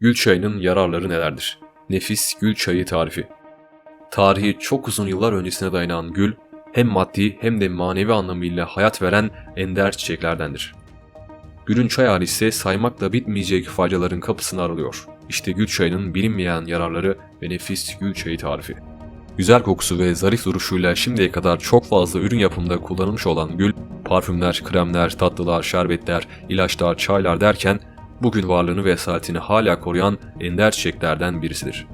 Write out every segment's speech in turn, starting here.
Gül çayının yararları nelerdir? Nefis gül çayı tarifi. Tarihi çok uzun yıllar öncesine dayanan gül, hem maddi hem de manevi anlamıyla hayat veren ender çiçeklerdendir. Gülün çay hali ise saymakla bitmeyecek faydaların kapısını aralıyor. İşte gül çayının bilinmeyen yararları ve nefis gül çayı tarifi. Güzel kokusu ve zarif duruşuyla şimdiye kadar çok fazla ürün yapımında kullanılmış olan gül, parfümler, kremler, tatlılar, şerbetler, ilaçlar, çaylar derken bugün varlığını ve esaretini hala koruyan ender çiçeklerden birisidir.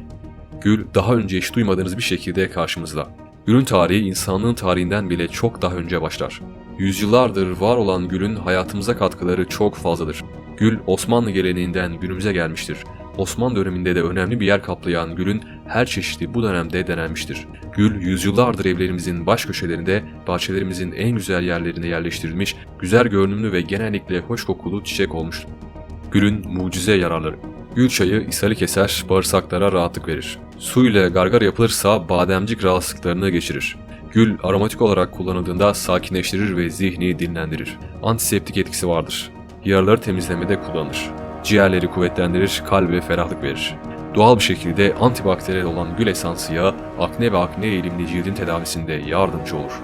Gül daha önce hiç duymadığınız bir şekilde karşımızda. Gülün tarihi insanlığın tarihinden bile çok daha önce başlar. Yüzyıllardır var olan gülün hayatımıza katkıları çok fazladır. Gül Osmanlı geleneğinden günümüze gelmiştir. Osmanlı döneminde de önemli bir yer kaplayan gülün her çeşidi bu dönemde denenmiştir. Gül yüzyıllardır evlerimizin baş köşelerinde, bahçelerimizin en güzel yerlerine yerleştirilmiş, güzel görünümlü ve genellikle hoş kokulu çiçek olmuştur. Gülün mucize yararları. Gül çayı ishali keser, bağırsaklara rahatlık verir. Su ile gargara yapılırsa bademcik rahatsızlıklarını geçirir. Gül aromatik olarak kullanıldığında sakinleştirir ve zihni dinlendirir. Antiseptik etkisi vardır. Yaraları temizlemede kullanılır. Ciğerleri kuvvetlendirir, kalbe ferahlık verir. Doğal bir şekilde antibakteriyel olan gül esansı yağı, akne ve akne eğilimli cildin tedavisinde yardımcı olur.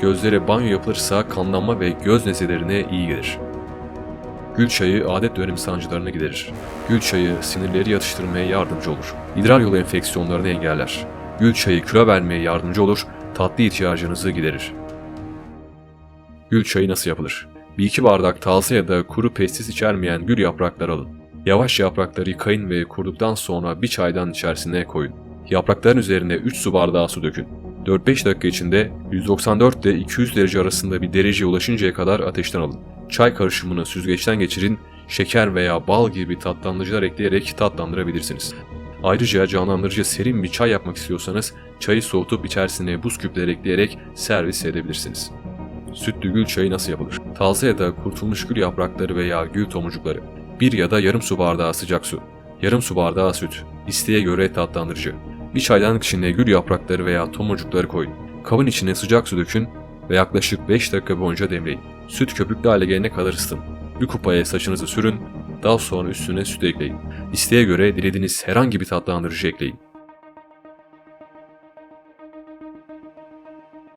Gözlere banyo yapılırsa kanlanma ve göz nezelerine iyi gelir. Gül çayı adet dönemi sancılarını giderir. Gül çayı sinirleri yatıştırmaya yardımcı olur. İdrar yolu enfeksiyonlarını engeller. Gül çayı kilo vermeye yardımcı olur, tatlı ihtiyacınızı giderir. Gül çayı nasıl yapılır? Bir iki bardak taze ya da kuru pestis içermeyen gül yaprakları alın. Yavaş yaprakları yıkayın ve kuruduktan sonra bir çaydan içerisine koyun. Yaprakların üzerine 3 su bardağı su dökün. 4-5 dakika içinde 194 ile 200 derece arasında bir dereceye ulaşıncaya kadar ateşten alın. Çay karışımını süzgeçten geçirin, şeker veya bal gibi tatlandırıcılar ekleyerek tatlandırabilirsiniz. Ayrıca canlandırıcı serin bir çay yapmak istiyorsanız çayı soğutup içerisine buz küpleri ekleyerek servis edebilirsiniz. Sütlü gül çayı nasıl yapılır? Taze ya da kurutulmuş gül yaprakları veya gül tomurcukları. Bir ya da yarım su bardağı sıcak su. Yarım su bardağı süt. İsteğe göre tatlandırıcı. Bir çaydanlık içine gül yaprakları veya tomurcukları koyun. Kabın içine sıcak su dökün ve yaklaşık 5 dakika boyunca demleyin. Süt köpüklü hale gelene kadar ısıtın. Bir kupaya saçınızı sürün, daha sonra üstüne süt ekleyin. İsteğe göre dilediğiniz herhangi bir tatlandırıcı ekleyin.